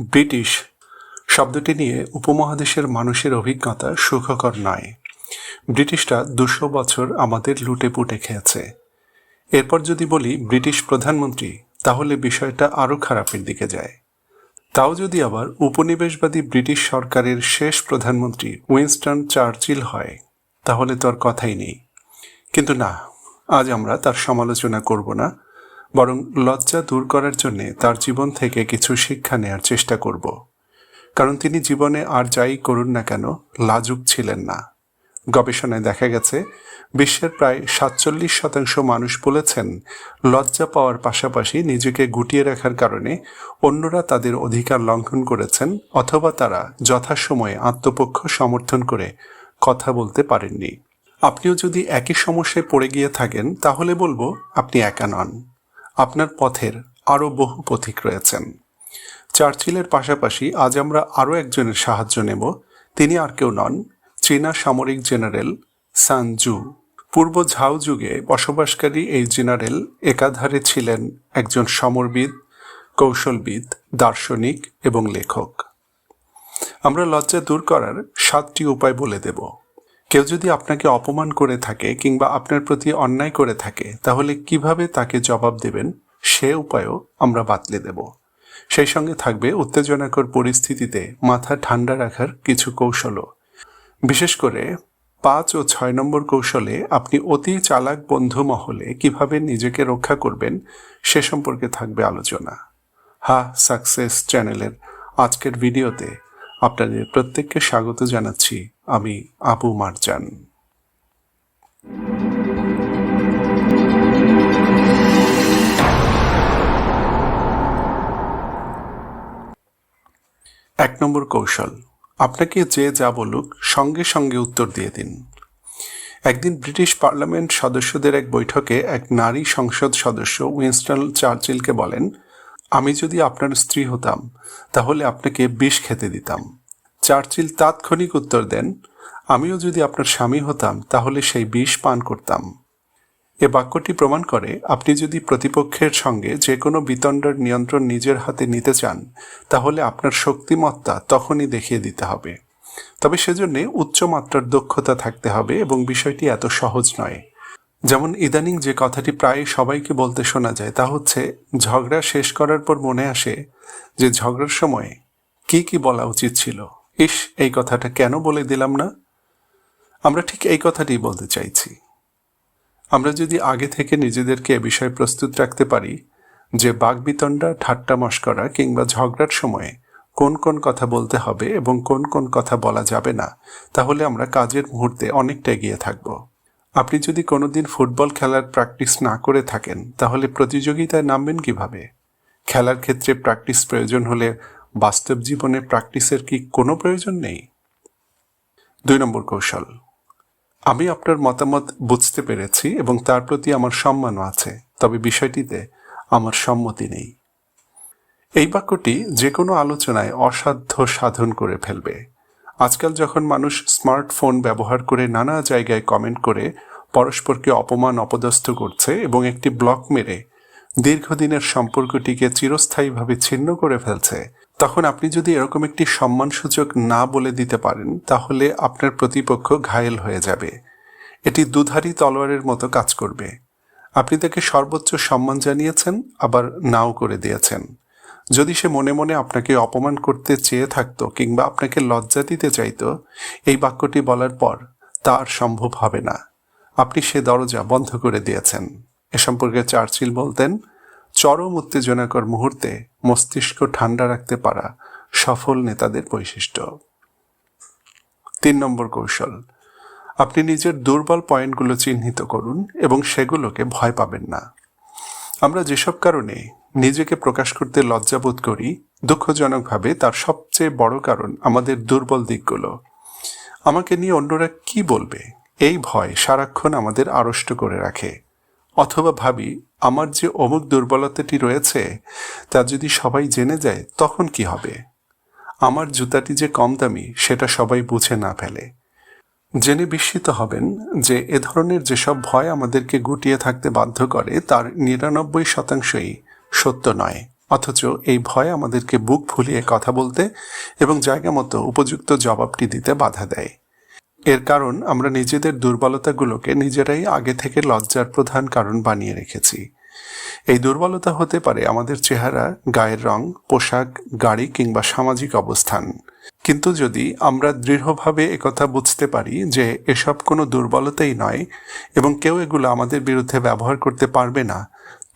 British শব্দটি নিয়ে উপমহাদেশের মানুষের অভিজ্ঞতা সুখকর নয়। ব্রিটিশরা দুশো বছর আমাদের লুটে পুটে খেয়েছে। এরপর যদি বলি ব্রিটিশ প্রধানমন্ত্রী, তাহলে বিষয়টা আরও খারাপের দিকে যায়। তাও যদি আবার উপনিবেশবাদী ব্রিটিশ সরকারের শেষ প্রধানমন্ত্রী উইনস্টন চার্চিল হয়, তাহলে তো আর কথাই নেই। কিন্তু না, আজ আমরা তার সমালোচনা করব না। বরং লজ্জা দূর করার জন্য তার জীবন থেকে কিছু শিক্ষা নেয়ার চেষ্টা করব। কারণ তিনি জীবনে আর যাই করুন না কেন, লাজুক ছিলেন না। গবেষণায় দেখা গেছে, বিশ্বের প্রায় সাতচল্লিশ শতাংশ মানুষ বলেছেন, লজ্জা পাওয়ার পাশাপাশি নিজেকে গুটিয়ে রাখার কারণে অন্যরা তাদের অধিকার লঙ্ঘন করেছেন অথবা তারা যথাসময়ে আত্মপক্ষ সমর্থন করে কথা বলতে পারেননি। আপনিও যদি একই সমস্যায় পড়ে গিয়ে থাকেন, তাহলে বলব আপনি একা নন। আপনার পথের আরও বহু পথিক রয়েছেন। চার্চিলের পাশাপাশি আজ আমরা আরও একজনের সাহায্য নেব। তিনি আর কেউ নন, চীনা সামরিক জেনারেল সানজু পূর্ব ঝাও যুগে বসবাসকারী এই জেনারেল একাধারে ছিলেন একজন সমরবিদ, কৌশলবিদ, দার্শনিক এবং লেখক। আমরা লজ্জা দূর করার সাতটি উপায় বলে দেব। কেউ যদি আপনাকে অপমান করে থাকে কিংবা আপনার প্রতি অন্যায় করে থাকে, তাহলে কীভাবে তাকে জবাব দেবেন? সে উপায়ও আমরা বাতলে দেব। সেই সঙ্গে থাকবে উত্তেজনাকর পরিস্থিতিতে মাথা ঠান্ডা রাখার কিছু কৌশলও। বিশেষ করে পাঁচ ও ছয় নম্বর কৌশলে আপনি অতি চালাক বন্ধু মহলে কীভাবে নিজেকে রক্ষা করবেন, সে সম্পর্কে থাকবে আলোচনা। হা সাকসেস চ্যানেলের আজকের ভিডিওতে আপনাদের প্রত্যেককে স্বাগত জানাচ্ছি। আমি আবু মারজান। এক নম্বর কৌশল, আপনাকে যে যা বলুক সঙ্গে সঙ্গে উত্তর দিয়ে দিন। একদিন ব্রিটিশ পার্লামেন্ট সদস্যদের এক বৈঠকে এক নারী সংসদ সদস্য উইনস্টন চার্চিলকে বলেন, আমি যদি আপনার স্ত্রী হতাম, তাহলে আপনাকে বিষ খেতে দিতাম। চার্চিল তাৎক্ষণিক উত্তর দেন, আমিও যদি আপনার স্বামী হতাম, তাহলে সেই বিষ পান করতাম। এ বাক্যটি প্রমাণ করে, আপনি যদি প্রতিপক্ষের সঙ্গে যে কোনো বিতণ্ডার নিয়ন্ত্রণ নিজের হাতে নিতে চান, তাহলে আপনার শক্তিমত্তা তখনই দেখিয়ে দিতে হবে। তবে সেজন্যে উচ্চমাত্রার দক্ষতা থাকতে হবে এবং বিষয়টি এত সহজ নয়। যেমন ইদানিং যে কথাটি প্রায় সবাইকে বলতে শোনা যায়, তা হচ্ছে, ঝগড়া শেষ করার পর মনে আসে যে ঝগড়ার সময় কি কি বলা উচিত ছিল। ইস, এই কথাটা কেন বলে দিলাম না? আমরা ঠিক এই কথাটি বলতে চাইছি। আমরা যদি আগে থেকে নিজেদেরকে এ বিষয়ে প্রস্তুত রাখতে পারি যে বাগবিতণ্ডা ঠাট্টা মস্করা কিংবা ঝগড়ার সময়ে কোন কোন কথা বলতে হবে এবং কোন কোন কথা বলা যাবে না, তাহলে আমরা কাজের মুহূর্তে অনেকটা এগিয়ে থাকব। আপনি যদি কোনোদিন ফুটবল খেলার প্র্যাকটিস না করে থাকেন, তাহলে প্রতিযোগিতায় নামবেন কীভাবে? খেলার ক্ষেত্রে প্র্যাকটিস প্রয়োজন হলে বাস্তব জীবনে প্র্যাকটিসের কি কোনো প্রয়োজন নেই? দুই নম্বর কৌশল। আমি আপনার মতামত বুঝতে পেরেছি এবং তার প্রতি আমার সম্মানও আছে, তবে বিষয়টিতে আমার সম্মতি নেই। এই বাক্যটি যে কোনো আলোচনায় অসাধ্য সাধন করে ফেলবে। আজকাল যখন মানুষ স্মার্টফোন ব্যবহার করে নানা জায়গায় কমেন্ট করে, পরস্পরকে অপমান, অপদস্থ করছে এবং একটি ব্লক মেরে দীর্ঘদিনের সম্পর্কটিকে চিরস্থায়ীভাবে ছিন্ন করে ফেলছে তখন আপনি যদি এরকম একটি সম্মানসূচক না বলে দিতে পারেন, তাহলে আপনার প্রতিপক্ষ ঘায়েল হয়ে যাবে। এটি দুধারী তলোয়ারের মতো কাজ করবে। আপনি তাকে সর্বোচ্চ সম্মান জানিয়েছেন, আবার নাও করে দিয়েছেন। যদি সে মনে মনে আপনাকে অপমান করতে চেয়ে থাকতো কিংবা আপনাকে লজ্জা দিতে চাইতো, এই বাক্যটি বলার পর তা আর সম্ভব হবে না। আপনি সে দরজা বন্ধ করে দিয়েছেন। এ সম্পর্কে চার্চিল বলতেন চরম উত্তেজনাকর মুহূর্তে মস্তিষ্ক ঠান্ডা রাখতে পারা সফল নেতাদের বৈশিষ্ট্য। তিন নম্বর কৌশল, আপনি নিজের দুর্বল পয়েন্টগুলো চিহ্নিত করুন এবং সেগুলোকে ভয় পাবেন না। আমরা যেসব কারণে নিজেকে প্রকাশ করতে লজ্জাবোধ করি, দুঃখজনকভাবে তার সবচেয়ে বড় কারণ আমাদের দুর্বল দিকগুলো। আমাকে নিয়ে অন্যরা কি বলবে? এই ভয় সারাক্ষণ আমাদের আড়ষ্ট করে রাখে। অথবা ভাবি, আমার যে অমুক দুর্বলতাটি রয়েছে, তা যদি সবাই জেনে যায়, তখন কি হবে? আমার জুতাটি যে কম দামি, সেটা সবাই বুঝে না ফেলে। জেনে বিস্মিত হবেন যে এ ধরনের যেসব ভয় আমাদেরকে গুটিয়ে থাকতে বাধ্য করে, তার নিরানব্বই শতাংশই সত্য নয়। অথচ এই ভয় আমাদেরকে বুক ফুলিয়ে কথা বলতে এবং জায়গা মতো উপযুক্ত জবাবটি দিতে বাধা দেয়। এর কারণ আমরা নিজেদের দুর্বলতাগুলোকে নিজেরাই আগে থেকে লজ্জার প্রধান কারণ বানিয়ে রেখেছি। এই দুর্বলতা হতে পারে আমাদের চেহারা, গায়ের রং, পোশাক, গাড়ি কিংবা সামাজিক অবস্থান। কিন্তু যদি আমরা দৃঢ়ভাবে একথা বুঝতে পারি যে এসব কোনো দুর্বলতাই নয় এবং কেউ এগুলো আমাদের বিরুদ্ধে ব্যবহার করতে পারবে না,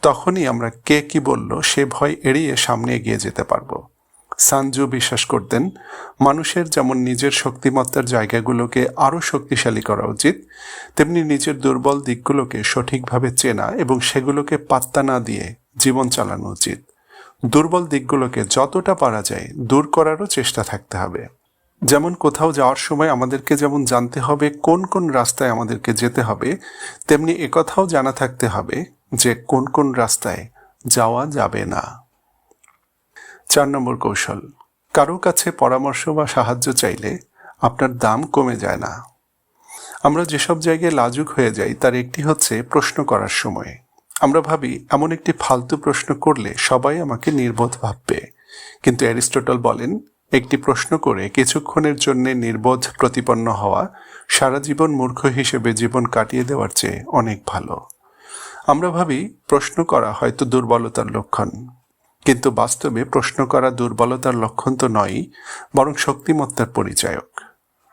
তখনই আমরা কে কি বলল সে ভয় এড়িয়ে সামনে এগিয়ে যেতে পারব। সানজু বিশ্বাস করতেন, মানুষের যেমন নিজের শক্তিমত্তার জায়গাগুলোকে আরও শক্তিশালী করা উচিত, তেমনি নিজের দুর্বল দিকগুলোকে সঠিকভাবে চেনা এবং সেগুলোকে পাত্তা না দিয়ে জীবন চালানো উচিত। দুর্বল দিকগুলোকে যতটা পারা যায় দূর করারও চেষ্টা থাকতে হবে। যেমন কোথাও যাওয়ার সময় আমাদেরকে যেমন জানতে হবে কোন কোন রাস্তায় আমাদেরকে যেতে হবে, তেমনি একথাও জানা থাকতে হবে যে কোন কোন রাস্তায় যাওয়া যাবে না। চার নম্বর কৌশল। কারও কাছে পরামর্শ বা সাহায্য চাইলে আপনার দাম কমে যায় না। আমরা যেসব জায়গায় লাজুক হয়ে যাই, তার একটি হচ্ছে প্রশ্ন করার সময়। আমরা ভাবি, এমন একটি ফালতু প্রশ্ন করলে সবাই আমাকে নির্বোধ ভাববে। কিন্তু অ্যারিস্টটল বলেন, একটি প্রশ্ন করে কিছুক্ষণের জন্য নির্বোধ প্রতিপন্ন হওয়া সারা জীবন মূর্খ হিসেবে জীবন কাটিয়ে দেওয়ার চেয়ে অনেক ভালো। আমরা ভাবি, প্রশ্ন করা হয়তো দুর্বলতার লক্ষণ। কিন্তু বাস্তবে প্রশ্ন করা দুর্বলতার লক্ষণ তো নয়ই, বরং শক্তিমত্তার পরিচায়ক।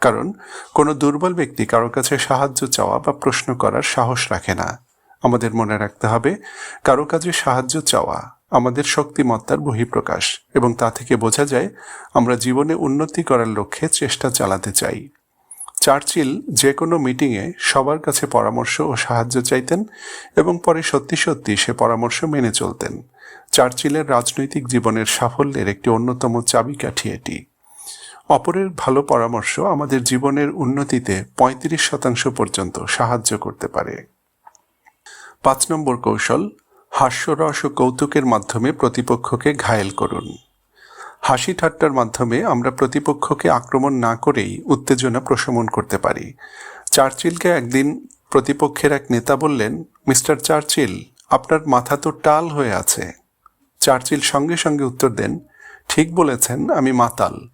কারণ, কোনো দুর্বল ব্যক্তি কারও কাছে সাহায্য চাওয়া বা প্রশ্ন করার সাহস রাখে না। আমাদের মনে রাখতে হবে, কারও কাজে সাহায্য চাওয়া আমাদের শক্তিমত্তার বহিঃপ্রকাশ, এবং তা থেকে বোঝা যায় আমরা জীবনে উন্নতি করার লক্ষ্যে চেষ্টা চালাতে চাই। চার্চিল যে কোনো মিটিংয়ে সবার কাছে পরামর্শ ও সাহায্য চাইতেন এবং পরে সত্যি সত্যি সে পরামর্শ মেনে চলতেন। চার্চিলের রাজনৈতিক জীবনের সাফল্যের একটি অন্যতম চাবিকাঠি এটি। অপরের ভালো পরামর্শ আমাদের জীবনের উন্নতিতে পঁয়ত্রিশ শতাংশ পর্যন্ত সাহায্য করতে পারে। পাঁচ নম্বর কৌশল, হাস্যরস ও কৌতুকের মাধ্যমে প্রতিপক্ষকে ঘায়েল করুন। হাসি ঠাট্টার মাধ্যমে আমরা প্রতিপক্ষকে আক্রমণ না করেই উত্তেজনা প্রশমন করতে পারি। চার্চিলকে একদিন প্রতিপক্ষের এক নেতা বললেন, মিস্টার চার্চিল আপনার মাথা তো টাল হয়ে আছে। চার্চিল সঙ্গে সঙ্গে উত্তর দেন, ঠিক বলেছেন, আমি মাতাল।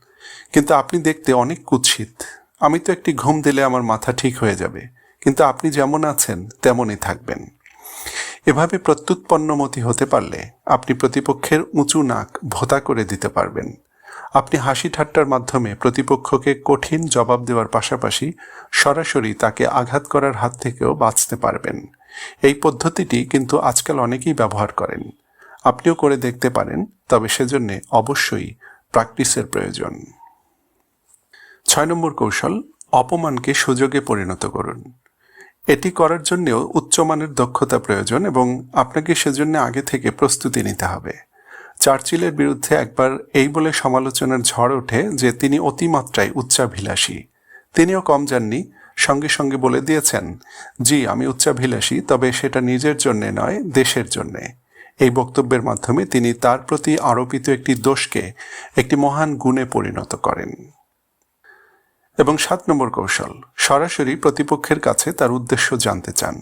কিন্তু আপনি দেখতে অনেক কুৎসিত। আমি তো একটি ঘুম দিলে আমার মাথা ঠিক হয়ে যাবে। কিন্তু আপনি যেমন আছেন, তেমনই থাকবেন। এভাবে প্রত্যুৎপন্নমতি হতে পারলে আপনি প্রতিপক্ষের উঁচু নাক ভোতা করে দিতে পারবেন। আপনি হাসি ঠাট্টার মাধ্যমে প্রতিপক্ষকে কঠিন জবাব দেওয়ার পাশাপাশি সরাসরি তাকে আঘাত করার হাত থেকেও বাঁচতে পারবেন। এই পদ্ধতিটি কিন্তু আজকাল অনেকেই ব্যবহার করেন। আপনিও করে দেখতে পারেন, তবে সেজন্য অবশ্যই প্র্যাকটিসের প্রয়োজন। ছয় নম্বর কৌশল, অপমানকে সুযোগে পরিণত করুন। এটি করার জন্যেও উচ্চমানের দক্ষতা প্রয়োজন এবং আপনাকে সেজন্য আগে থেকে প্রস্তুতি নিতে হবে। চার্চিলের বিরুদ্ধে একবার এই বলে সমালোচনার ঝড় ওঠে যে তিনি অতিমাত্রায় উচ্চাভিলাষী। তিনিও কম যাননি সঙ্গে সঙ্গে বলে দিয়েছেন, জি, আমি উচ্চাভিলাষী, তবে সেটা নিজের জন্যে নয়, দেশের জন্যে। এই বক্তব্যের মাধ্যমে তিনি তার প্রতি আরোপিত একটি দোষকে একটি মহান গুণে পরিণত করেন। এবং সাত নম্বর কৌশল, সরাসরি প্রতিপক্ষের কাছে তার উদ্দেশ্য জানতে চান।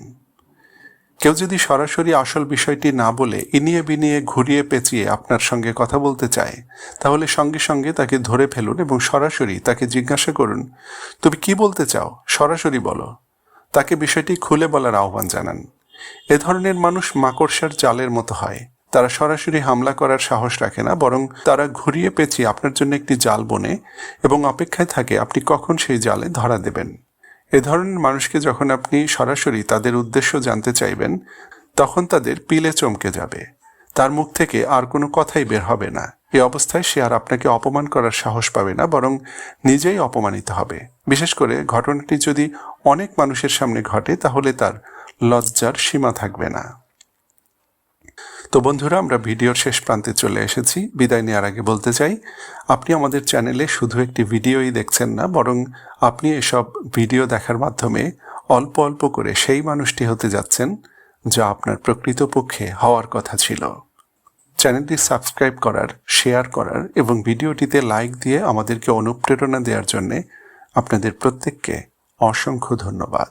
কেউ যদি সরাসরি আসল বিষয়টি না বলে ইনিয়ে বিনিয়ে ঘুরিয়ে পেঁচিয়ে আপনার সঙ্গে কথা বলতে চায়, তাহলে সঙ্গে সঙ্গে তাকে ধরে ফেলুন এবং সরাসরি তাকে জিজ্ঞাসা করুন, তুমি কি বলতে চাও? সরাসরি বলো। তাকে বিষয়টি খুলে বলার আহ্বান জানান। এ ধরনের মানুষ মাকড়সার জালের মতো হয়। তারা সরাসরি হামলা করার সাহস রাখে না, বরং তারা ঘুরিয়ে পেঁচিয়ে আপনার জন্য একটি জাল বনে এবং অপেক্ষায় থাকে আপনি কখন সেই জালে ধরা দেবেন। এ ধরনের মানুষকে যখন আপনি সরাসরি তাদের উদ্দেশ্য জানতে চাইবেন, তখন তাদের পিলে চমকে যাবে। তার মুখ থেকে আর কোনো কথাই বের হবে না। এ অবস্থায় সে আর আপনাকে অপমান করার সাহস পাবে না, বরং নিজেই অপমানিত হবে। বিশেষ করে ঘটনাটি যদি অনেক মানুষের সামনে ঘটে, তাহলে তার লজ্জার সীমা থাকবে না। তো বন্ধুরা, আমরা ভিডিওর শেষ প্রান্তে চলে এসেছি। বিদায় নেওয়ার আগে বলতে চাই, আপনি আমাদের চ্যানেলে শুধু একটি ভিডিওই দেখছেন না, বরং আপনি এসব ভিডিও দেখার মাধ্যমে অল্প অল্প করে সেই মানুষটি হতে যাচ্ছেন যা আপনার প্রকৃতপক্ষে হওয়ার কথা ছিল। চ্যানেলটি সাবস্ক্রাইব করার, শেয়ার করার এবং ভিডিওটিতে লাইক দিয়ে আমাদেরকে অনুপ্রেরণা দেওয়ার জন্যে আপনাদের প্রত্যেককে অসংখ্য ধন্যবাদ।